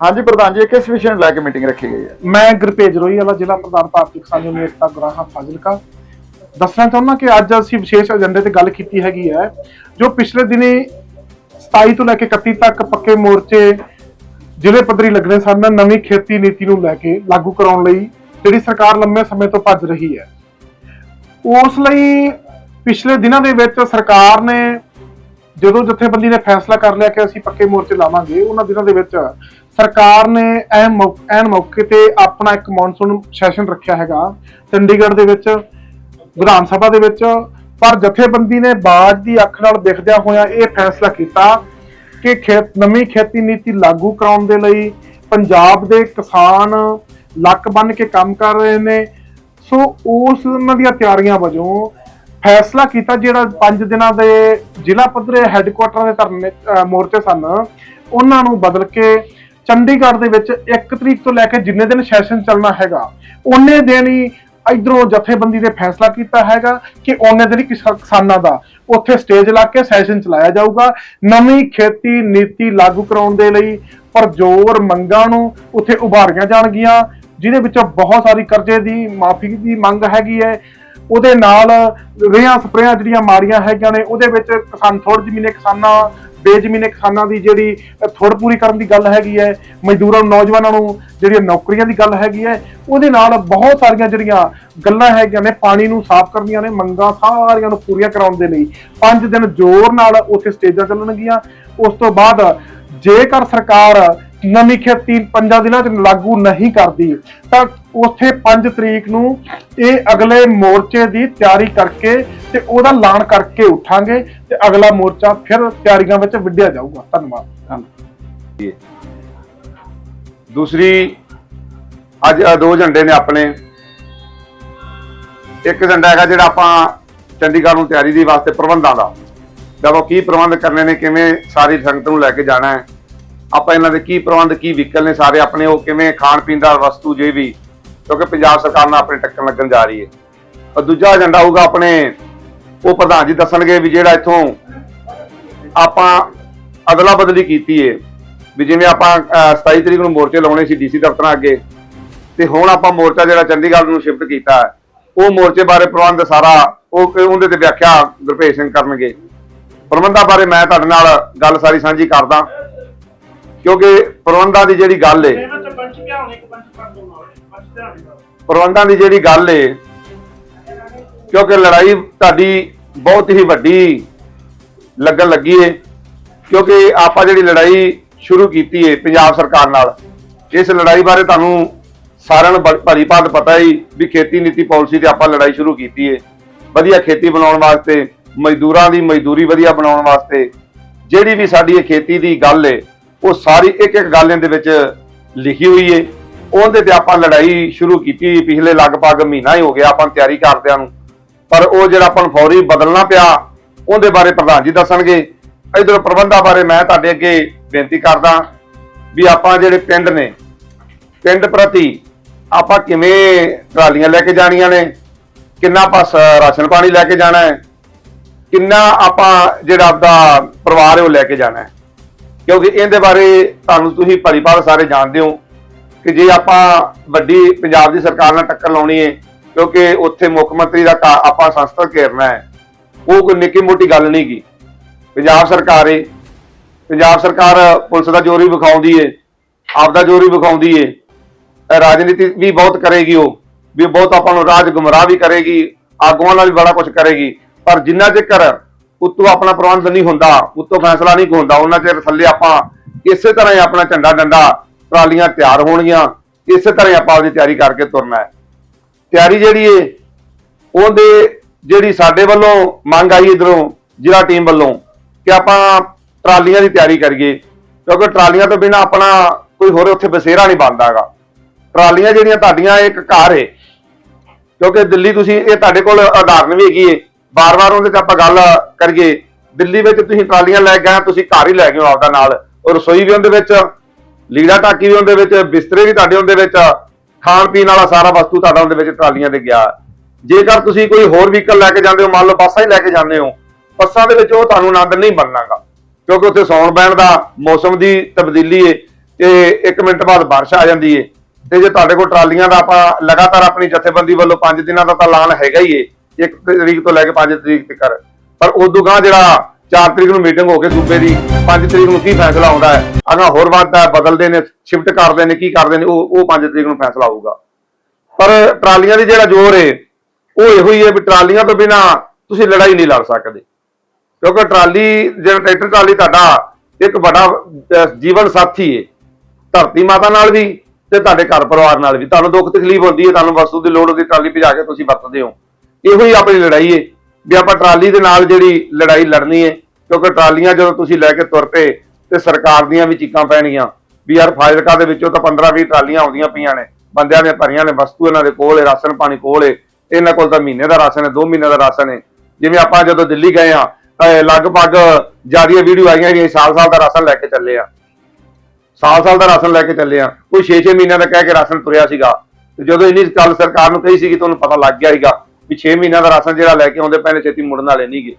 ਹਾਂਜੀ ਪ੍ਰਧਾਨ ਜੀ ਇਹ ਕਿਸ ਵਿਸ਼ੇ ਨੂੰ ਲੈ ਕੇ ਮੀਟਿੰਗ ਰੱਖੀ ਗਈ ਹੈ। ਮੈਂ ਗੁਰਪੇਜ ਰੋਈ ਵਾਲਾ ਜ਼ਿਲ੍ਹਾ ਪ੍ਰਧਾਨ ਭਾਰਤੀ ਕਿਸਾਨ ਯੂਨੀਅਨ ਏਕਤਾ, ਗੁਰਾਹਾ, ਫਾਜ਼ਿਲਕਾ। ਦੱਸਣਾ ਚਾਹੁੰਦਾ ਕਿ ਅੱਜ ਅਸੀਂ ਵਿਸ਼ੇਸ਼ ਏਜੰਡੇ ਤੇ ਗੱਲ ਕੀਤੀ ਹੈਗੀ ਹੈ, ਜੋ ਪਿਛਲੇ ਦਿਨੀ 27 ਤੋਂ ਲੈ ਕੇ 31 ਤੱਕ ਪੱਕੇ ਮੋਰਚੇ ਜ਼ਿਲ੍ਹੇ ਪੱਧਰੀ ਲੱਗਣੇ ਸਨ, ਨਵੀਂ ਖੇਤੀ ਨੀਤੀ ਨੂੰ ਲੈ ਕੇ ਲਾਗੂ ਕਰਾਉਣ ਲਈ, ਜਿਹੜੀ ਸਰਕਾਰ ਲੰਮੇ ਸਮੇਂ ਤੋਂ ਭੱਜ ਰਹੀ ਹੈ। ਉਸ ਲਈ ਪਿਛਲੇ ਦਿਨਾਂ ਦੇ ਵਿੱਚ ਸਰਕਾਰ ਨੇ ਜਦੋਂ ਜਥੇਬੰਦੀ ਨੇ ਫੈਸਲਾ ਕਰ ਲਿਆ ਕਿ ਅਸੀਂ ਪੱਕੇ ਮੋਰਚੇ ਲਾਵਾਂਗੇ, ਉਹਨਾਂ ਦਿਨਾਂ ਦੇ ਵਿੱਚ ਸਰਕਾਰ ਨੇ ਐਨ ਮੌ- ਐਨ ਮੌਕੇ ਤੇ ਆਪਣਾ ਇੱਕ ਮੌਨਸੂਨ ਸੈਸ਼ਨ ਰੱਖਿਆ ਹੈਗਾ, ਚੰਡੀਗੜ੍ਹ ਦੇ ਵਿੱਚ, ਵਿਧਾਨ ਸਭਾ ਦੇ ਵਿੱਚ, ਪਰ ਜਥੇਬੰਦੀ ਨੇ ਬਾਜ ਦੀ ਅੱਖ ਨਾਲ ਦੇਖਦਿਆਂ ਹੋਇਆ ਇਹ ਫੈਸਲਾ ਕੀਤਾ ਕਿ ਖੇਤ, ਨਵੀਂ ਖੇਤੀ ਨੀਤੀ ਲਾਗੂ ਕਰਾਉਣ ਦੇ ਲਈ ਪੰਜਾਬ ਦੇ ਕਿਸਾਨ ਲੱਕ ਬੰਨ ਕੇ ਕੰਮ ਕਰ ਰਹੇ ਨੇ। ਸੋ ਉਸ ਉਹਨਾਂ ਦੀਆਂ ਤਿਆਰੀਆਂ ਵਜੋਂ ਫੈਸਲਾ ਕੀਤਾ ਜਿਹੜਾ 5 ਦਿਨਾਂ ਦੇ ਜ਼ਿਲ੍ਹਾ ਪੱਧਰੇ ਹੈੱਡਕੁਆਟਰ ਦੇ ਧਰਨੇ ਮੋਰਚੇ ਸਨ, ਉਹਨਾਂ ਨੂੰ ਬਦਲ ਕੇ ਚੰਡੀਗੜ੍ਹ ਦੇ ਵਿੱਚ 1 ਤਰੀਕ ਤੋਂ ਲੈ ਕੇ ਜਿੰਨੇ ਦਿਨ ਸੈਸ਼ਨ ਚੱਲਣਾ ਹੈਗਾ, ਉਹਨੇ ਦਿਨ ਹੀ ਇਧਰੋਂ ਜਥੇਬੰਦੀ ਨੇ ਫੈਸਲਾ ਕੀਤਾ ਹੈਗਾ ਕਿ ਉਹਨੇ ਦਿਨ ਹੀ ਕਿਸਾਨਾਂ ਦਾ, ਉੱਥੇ ਸਟੇਜ ਲਾ ਕੇ ਸੈਸ਼ਨ ਚਲਾਇਆ ਜਾਊਗਾ। ਨਵੀਂ ਖੇਤੀ ਨੀਤੀ ਲਾਗੂ ਕਰਾਉਣ ਦੇ ਲਈ ਪਰਜੋਰ ਮੰਗਾਂ ਨੂੰ ਉੱਥੇ ਉਭਾਰੀਆਂ ਜਾਣਗੀਆਂ, ਜਿਹਦੇ ਵਿੱਚੋਂ ਬਹੁਤ ਸਾਰੀ ਕਰਜ਼ੇ ਦੀ ਮਾਫੀ ਦੀ ਮੰਗ ਹੈਗੀ ਹੈ। ਉਹਦੇ ਨਾਲ ਰੇਹਾਂ ਸਪਰੇਆਂ ਜਿਹੜੀਆਂ ਮਾਰੀਆਂ ਹੈਗੀਆਂ ਨੇ, ਉਹਦੇ ਵਿੱਚ ਕਿਸਾਨ ਥੋੜ ਜ਼ਮੀਨੇ ਕਿਸਾਨਾਂ ਬੇਜ਼ਮੀਨੇ ਕਿਸਾਨਾਂ ਦੀ ਜਿਹੜੀ ਥੋੜ ਪੂਰੀ ਕਰਨ ਦੀ ਗੱਲ ਹੈਗੀ ਹੈ, ਮਜ਼ਦੂਰਾਂ ਨੂੰ, ਨੌਜਵਾਨਾਂ ਨੂੰ ਜਿਹੜੀਆਂ ਨੌਕਰੀਆਂ ਦੀ ਗੱਲ ਹੈਗੀ ਹੈ, ਉਹਦੇ ਨਾਲ ਬਹੁਤ ਸਾਰੀਆਂ ਜਿਹੜੀਆਂ ਗੱਲਾਂ ਹੈਗੀਆਂ ਨੇ, ਪਾਣੀ ਨੂੰ ਸਾਫ਼ ਕਰਨੀਆਂ ਨੇ, ਮੰਗਾਂ ਸਾਰੀਆਂ ਨੂੰ ਪੂਰੀਆਂ ਕਰਾਉਣ ਦੇ ਲਈ। ਪੰਜ ਦਿਨ ਜ਼ੋਰ ਨਾਲ ਉੱਥੇ ਸਟੇਜਾਂ ਚੱਲਣਗੀਆਂ। ਉਸ ਤੋਂ ਬਾਅਦ ਜੇਕਰ ਸਰਕਾਰ ਨਵੀਂ ਖੇਤੀ ਪੰਜਾਂ ਦਿਨਾਂ 'ਚ ਲਾਗੂ ਨਹੀਂ ਕਰਦੀ, ਤਾਂ ਉੱਥੇ 5 ਤਰੀਕ ਨੂੰ ਇਹ ਅਗਲੇ ਮੋਰਚੇ ਦੀ ਤਿਆਰੀ ਕਰਕੇ ਤੇ ਉਹਦਾ ਐਲਾਨ ਕਰਕੇ ਉਠਾਂਗੇ ਤੇ ਅਗਲਾ ਮੋਰਚਾ ਫਿਰ ਤਿਆਰੀਆਂ ਵਿੱਚ ਵਿੱਢਿਆ ਜਾਊਗਾ। ਧੰਨਵਾਦ। ਧੰਨਵਾਦ। ਦੂਸਰੀ, ਅੱਜ ਦੋ ਝੰਡੇ ਨੇ ਆਪਣੇ। ਇੱਕ ਝੰਡਾ ਹੈਗਾ ਜਿਹੜਾ ਆਪਾਂ ਚੰਡੀਗੜ੍ਹ ਨੂੰ ਤਿਆਰੀ ਦੀ ਵਾਸਤੇ ਪ੍ਰਬੰਧਾਂ ਦਾ। ਜਦੋਂ ਕੀ ਪ੍ਰਬੰਧ ਕਰਨੇ ਨੇ, ਕਿਵੇਂ ਸਾਰੀ ਸੰਗਤ ਨੂੰ ਲੈ ਕੇ ਜਾਣਾ ਹੈ। ਆਪਾਂ ਇਹਨਾਂ ਦੇ ਕੀ ਪ੍ਰਬੰਧ, ਕੀ ਵਹੀਕਲ ਨੇ ਸਾਰੇ ਆਪਣੇ, ਉਹ ਕਿਵੇਂ ਖਾਣ ਪੀਣ ਦਾ ਵਸਤੂ ਜੇ ਵੀ ਕਿਉਂਕਿ ਪੰਜਾਬ ਸਰਕਾਰ ਨਾਲ ਆਪਣੇ ਟੱਕਰ ਲੱਗਣ ਜਾ ਰਹੀ ਹੈ। ਔਰ ਦੂਜਾ ਏਜੰਡਾ ਹੋਊਗਾ ਆਪਣੇ ਉਹ ਪ੍ਰਧਾਨ ਜੀ ਦੱਸਣਗੇ ਵੀ ਜਿਹੜਾ ਇੱਥੋਂ ਆਪਾਂ ਅਦਲਾ ਬਦਲੀ ਕੀਤੀ ਏ ਵੀ ਜਿਵੇਂ ਆਪਾਂ ਅਹ, 27 ਤਰੀਕ ਨੂੰ ਮੋਰਚੇ ਲਾਉਣੇ ਸੀ ਡੀਸੀ ਦਫ਼ਤਰਾਂ ਅੱਗੇ ਤੇ ਹੁਣ ਆਪਾਂ ਮੋਰਚਾ ਜਿਹੜਾ ਚੰਡੀਗੜ੍ਹ ਨੂੰ ਸ਼ਿਫਟ ਕੀਤਾ ਉਹ ਮੋਰਚੇ ਬਾਰੇ ਪ੍ਰਬੰਧ ਸਾਰਾ ਉਹ ਉਹਦੇ ਤੇ ਵਿਆਖਿਆ ਗੁਰਭੇਜ ਸਿੰਘ ਕਰਨਗੇ। ਪ੍ਰਬੰਧਾਂ ਬਾਰੇ ਮੈਂ ਤੁਹਾਡੇ ਨਾਲ ਗੱਲ ਸਾਰੀ ਸਾਂਝੀ ਕਰਦਾ ਕਿਉਂਕਿ ਪ੍ਰਬੰਧਾਂ ਦੀ ਜਿਹੜੀ ਗੱਲ ਏ ਪ੍ਰਬੰਧਾਂ ਦੀ ਜਿਹੜੀ ਗੱਲ ਏ, ਕਿਉਂਕਿ ਲੜਾਈ ਤੁਹਾਡੀ ਬਹੁਤ ਹੀ ਵੱਡੀ ਲੱਗਣ ਲੱਗੀ ਏ, ਕਿਉਂਕਿ ਆਪਾਂ ਜਿਹੜੀ ਲੜਾਈ ਸ਼ੁਰੂ ਕੀਤੀ ਏ ਪੰਜਾਬ ਸਰਕਾਰ ਨਾਲ, ਇਸ ਲੜਾਈ ਬਾਰੇ ਤੁਹਾਨੂੰ ਸਾਰਿਆਂ ਨੂੰ ਭ- ਭਲੀ ਭਾਂਤ ਪਤਾ ਹੀ ਵੀ ਖੇਤੀ ਨੀਤੀ ਪਾਲਿਸੀ ਤੇ ਆਪਾਂ ਲੜਾਈ ਸ਼ੁਰੂ ਕੀਤੀ ਏ। ਵਧੀਆ ਖੇਤੀ ਬਣਾਉਣ ਵਾਸਤੇ, ਮਜ਼ਦੂਰਾਂ ਦੀ ਮਜ਼ਦੂਰੀ ਵਧੀਆ ਬਣਾਉਣ ਵਾਸਤੇ, ਜਿਹੜੀ ਵੀ ਸਾਡੀ ਇਹ ਖੇਤੀ ਦੀ ਗੱਲ ਏ, ਉਹ ਸਾਰੀ ਇੱਕ ਇੱਕ ਗੱਲ ਇਹਦੇ ਵਿੱਚ ਲਿਖੀ ਹੋਈ ਏ। ਉਹਦੇ ਤੇ ਆਪਾਂ ਲੜਾਈ ਸ਼ੁਰੂ ਕੀਤੀ ਪਿਛਲੇ ਲਗਭਗ ਮਹੀਨਾ ਹੀ ਹੋ ਗਿਆ ਆਪਾਂ ਤਿਆਰੀ ਕਰਦਿਆਂ ਨੂੰ। ਪਰ ਉਹ ਜਿਹੜਾ ਆਪਾਂ ਨੂੰ ਫੌਰੀ ਬਦਲਣਾ ਪਿਆ, ਉਹਦੇ ਬਾਰੇ ਪ੍ਰਧਾਨ ਜੀ ਦੱਸਣਗੇ। ਇਧਰ ਪ੍ਰਬੰਧਾਂ ਬਾਰੇ ਮੈਂ ਤੁਹਾਡੇ ਅੱਗੇ ਬੇਨਤੀ ਕਰਦਾ ਵੀ ਆਪਾਂ ਜਿਹੜੇ ਪਿੰਡ ਨੇ, ਪਿੰਡ ਪ੍ਰਤੀ ਆਪਾਂ ਕਿਵੇਂ ਟਰਾਲੀਆਂ ਲੈ ਕੇ ਜਾਣੀਆਂ ਨੇ, ਕਿੰਨਾ ਪਾਸ ਰਾਸ਼ਨ ਪਾਣੀ ਲੈ ਕੇ ਜਾਣਾ ਹੈ, ਕਿੰਨਾ ਆਪਾਂ ਜਿਹੜਾ ਆਪਦਾ ਪਰਿਵਾਰ ਹੈ ਉਹ ਲੈ ਕੇ ਜਾਣਾ ਹੈ। ਕਿਉਂਕਿ ਇਹਦੇ ਬਾਰੇ ਤੁਹਾਨੂੰ ਤੁਸੀਂ ਭਲੀ ਭਾਲ ਸਾਰੇ ਜਾਣਦੇ ਹੋ। ਕਿ ਜੇ ਆਪਾਂ ਵੱਡੀ ਪੰਜਾਬ ਦੀ ਸਰਕਾਰ ਨਾਲ ਟੱਕਰ ਲਾਉਣੀ ਹੈ, ਕਿਉਂਕਿ ਉੱਥੇ ਮੁੱਖ ਮੰਤਰੀ ਦਾ ਆਪਾਂ ਸੰਸਥਾ ਘੇਰਨਾ ਹੈ, ਉਹ ਕੋਈ ਨਿੱਕੀ ਮੋਟੀ ਗੱਲ ਨਹੀਂ ਗੀ। ਪੰਜਾਬ ਸਰਕਾਰ ਏ। ਪੰਜਾਬ ਸਰਕਾਰ ਪੁਲਿਸ ਦਾ ਜ਼ੋਰ ਵੀ ਵਿਖਾਉਂਦੀ ਏ, ਆਪਦਾ ਜ਼ੋਰ ਵੀ ਵਿਖਾਉਂਦੀ ਏ। ਰਾਜਨੀਤੀ ਵੀ ਬਹੁਤ ਕਰੇਗੀ ਉਹ, ਵੀ ਬਹੁਤ ਆਪਾਂ ਨੂੰ ਰਾਜ ਗੁੰਮਰਾਹ ਵੀ ਕਰੇਗੀ, ਆਗੂਆਂ ਨਾਲ ਵੀ ਬੜਾ ਕੁਝ ਕਰੇਗੀ। ਪਰ ਜਿੰਨਾ ਚਿਰ ਉੱਤੋਂ ਆਪਣਾ ਪ੍ਰਬੰਧ ਨਹੀਂ ਹੁੰਦਾ, ਉੱਤੋਂ ਫੈਸਲਾ ਨਹੀਂ ਹੁੰਦਾ, ਉਹਨਾਂ ਚਿਰ ਥੱਲੇ ਆਪਾਂ ਇਸੇ ਤਰ੍ਹਾਂ ਹੀ ਆਪਣਾ ਝੰਡਾ ਡੰਡਾ ਟਰਾਲੀਆਂ ਤਿਆਰ ਹੋਣਗੀਆਂ, ਇਸੇ ਤਰ੍ਹਾਂ ਆਪਾਂ ਉਹਦੀ ਤਿਆਰੀ ਕਰਕੇ ਤੁਰਨਾ ਹੈ। ਤਿਆਰੀ ਜਿਹੜੀ ਏ, ਉਹਦੇ ਜਿਹੜੀ ਸਾਡੇ ਵੱਲੋਂ ਮੰਗ ਆਈ ਇਧਰੋਂ, ਜ਼ਿਲ੍ਹਾ ਟੀਮ ਵੱਲੋਂ, ਕਿ ਆਪਾਂ ਟਰਾਲੀਆਂ ਦੀ ਤਿਆਰੀ ਕਰੀਏ, ਕਿਉਂਕਿ ਟਰਾਲੀਆਂ ਤੋਂ ਬਿਨਾ ਆਪਣਾ ਕੋਈ ਹੋਰ ਉੱਥੇ ਬਸੇਰਾ ਨਹੀਂ ਬਣਦਾਗਾ ਟਰਾਲੀਆਂ ਜਿਹੜੀਆਂ ਤੁਹਾਡੀਆਂ ਇੱਕ ਘਰ ਏ। ਕਿਉਂਕਿ ਦਿੱਲੀ ਤੁਸੀਂ, ਇਹ ਤੁਹਾਡੇ ਕੋਲ ਉਦਾਹਰਨ ਵੀ ਹੈਗੀ ਏ। ਬਾਰ-ਬਾਰ ਉਹਦੇ ਤੇ ਆਪਾਂ ਗੱਲ ਕਰੀਏ, ਦਿੱਲੀ ਵਿੱਚ ਤੁਸੀਂ ਟਰਾਲੀਆਂ ਲੈ ਕੇ ਗਏ ਤੁਸੀਂ ਘਰ ਹੀ ਲੈ ਗਏ ਹੋ ਆਪਦਾ ਨਾਲ, ਔਰ ਰਸੋਈ ਵੀ ਉਹਦੇ ਵਿੱਚ ਲੀੜਾ ਟਾਕੀ ਵੀ ਉਹਦੇ ਵਿੱਚ, ਬਿਸਤਰੇ ਵੀ ਤੁਹਾਡੇ ਉਹਦੇ ਵਿੱਚ, ਖਾਣ ਪੀਣ ਵਾਲਾ ਸਾਰਾ ਵਸਤੂ ਤੁਹਾਡਾ ਉਹਦੇ ਵਿੱਚ ਟਰਾਲੀਆਂ ਤੇ ਗਿਆ। ਜੇਕਰ ਤੁਸੀਂ ਕੋਈ ਹੋਰ ਵਹੀਕਲ ਲੈ ਕੇ ਜਾਂਦੇ ਹੋ, ਮੰਨ ਲਓ ਬੱਸਾਂ ਹੀ ਲੈ ਕੇ ਜਾਂਦੇ ਹੋ, ਬੱਸਾਂ ਦੇ ਵਿੱਚ ਉਹ ਤੁਹਾਨੂੰ ਆਨੰਦ ਨਹੀਂ ਬਣਨਾਗਾ। ਕਿਉਂਕਿ ਉੱਥੇ ਸੌਣ ਬਹਿਣ ਦਾ ਮੌਸਮ ਦੀ ਤਬਦੀਲੀ ਏ, ਤੇ 1 ਮਿੰਟ ਬਾਅਦ ਬਾਰਿਸ਼ ਆ ਜਾਂਦੀ ਏ। ਤੇ ਜੇ ਤੁਹਾਡੇ ਕੋਲ ਟਰਾਲੀਆਂ ਦਾ ਆਪਾਂ ਲਗਾਤਾਰ ਆਪਣੀ ਜਥੇਬੰਦੀ ਵੱਲੋਂ 5 ਦਿਨਾਂ ਦਾ ਤਾਂ ਐਲਾਨ ਹੈਗਾ ਹੀ ਏ 1 ਤਰੀਕ ਤੋਂ ਲੈ ਕੇ 5 ਤਰੀਕ ਤੱਕ। ਪਰ ਉਦੋਂ ਗਾਂ ਜਿਹੜਾ 4 ਤਰੀਕ ਨੂੰ ਮੀਟਿੰਗ ਹੋ ਕੇ ਸੂਬੇ ਦੀ 5 ਤਰੀਕ ਨੂੰ ਕੀ ਫੈਸਲਾ ਆਉਂਦਾ ਹੈ? ਅਗਾ ਹੋਰ ਵੱਧਦਾ ਬਦਲਦੇ ਨੇ ਸ਼ਿਫਟ ਕਰਦੇ ਨੇ, ਕੀ ਕਰਦੇ ਨੇ, ਉਹ ਉਹ 5 ਤਰੀਕ ਨੂੰ ਫੈਸਲਾ ਆਊਗਾ ਪਰ ਟਰਾਲੀਆਂ ਦੀ ਜਿਹੜਾ ਜ਼ੋਰ ਏ, ਉਹ ਇਹੋ ਹੀ ਹੈ ਵੀ ਟਰਾਲੀਆਂ ਤੋਂ ਬਿਨਾ ਤੁਸੀਂ ਲੜਾਈ ਨਹੀਂ ਲੜ ਸਕਦੇ। ਕਿਉਂਕਿ ਟਰਾਲੀ, ਜਿਹੜਾ ਟਰੈਕਟਰ ਟਰਾਲੀ ਤੁਹਾਡਾ, ਇੱਕ ਵੱਡਾ ਜੀਵਨ ਸਾਥੀ ਏ। ਧਰਤੀ ਮਾਤਾ ਨਾਲ ਵੀ ਤੇ ਤੁਹਾਡੇ ਘਰ ਪਰਿਵਾਰ ਨਾਲ ਵੀ। ਤੁਹਾਨੂੰ ਦੁੱਖ ਤਕਲੀਫ ਹੁੰਦੀ ਹੈ ਤੁਹਾਨੂੰ ਵਸਤੂ ਦੀ ਲੋੜ ਹੁੰਦੀ, ਟਰਾਲੀ ਭਜਾ ਕੇ ਤੁਸੀਂ ਵਰਤਦੇ ਹੋ। ਇਹੋ ਹੀ ਆਪਣੀ ਲੜਾਈ ਏ। ਵੀ ਆਪਾਂ ਟਰਾਲੀ ਦੇ ਨਾਲ ਜਿਹੜੀ ਲੜਾਈ ਲੜਨੀ ਏ ਕਿਉਂਕਿ ਟਰਾਲੀਆਂ ਜਦੋਂ ਤੁਸੀਂ ਲੈ ਕੇ ਤੁਰ ਪਏ ਤੇ ਸਰਕਾਰ ਦੀਆਂ ਵੀ ਚੀਕਾਂ ਪੈਣਗੀਆਂ ਵੀ ਯਾਰ ਫਾਜ਼ਿਲਕਾ ਦੇ ਵਿੱਚੋਂ ਤਾਂ 15 20 ਟਰਾਲੀਆਂ ਆਉਂਦੀਆਂ ਪਈਆਂ ਨੇ, ਬੰਦਿਆਂ ਨੇ ਭਰੀਆਂ ਨੇ, ਵਸਤੂ ਇਹਨਾਂ ਦੇ ਕੋਲ ਏ ਰਾਸ਼ਨ ਪਾਣੀ ਕੋਲ ਏ ਇਹਨਾਂ ਕੋਲ ਤਾਂ ਮਹੀਨੇ ਦਾ ਰਾਸ਼ਨ ਹੈ 2 ਮਹੀਨੇ ਦਾ ਰਾਸ਼ਨ ਹੈ। ਜਿਵੇਂ ਆਪਾਂ ਜਦੋਂ ਦਿੱਲੀ ਗਏ ਆ ਤਾਂ ਲਗਭਗ ਜਿਆਦੀਆਂ ਵੀਡੀਓ ਆਈਆਂ ਵੀ ਸਾਲ ਸਾਲ ਦਾ ਰਾਸ਼ਨ ਲੈ ਕੇ ਚੱਲੇ ਆ। ਸਾਲ ਸਾਲ ਦਾ ਰਾਸ਼ਨ ਲੈ ਕੇ ਚੱਲੇ ਆ। ਕੋਈ 6-6 ਮਹੀਨਿਆਂ ਦਾ ਕਹਿ ਕੇ ਰਾਸ਼ਨ ਤੁਰਿਆ ਸੀਗਾ। ਤੇ ਜਦੋਂ ਇੰਨੀ ਗੱਲ ਸਰਕਾਰ ਨੂੰ ਕਹੀ ਸੀਗੀ ਤੁਹਾਨੂੰ ਪਤਾ ਲੱਗ ਗਿਆ ਸੀਗਾ। ਵੀ 6 ਮਹੀਨਿਆਂ ਦਾ ਰਾਸ਼ਨ ਜਿਹੜਾ ਲੈ ਕੇ ਆਉਂਦੇ ਪਹਿਲੇ ਛੇਤੀ ਮੁੜਨ ਵਾਲੇ ਨਹੀਂਗੇ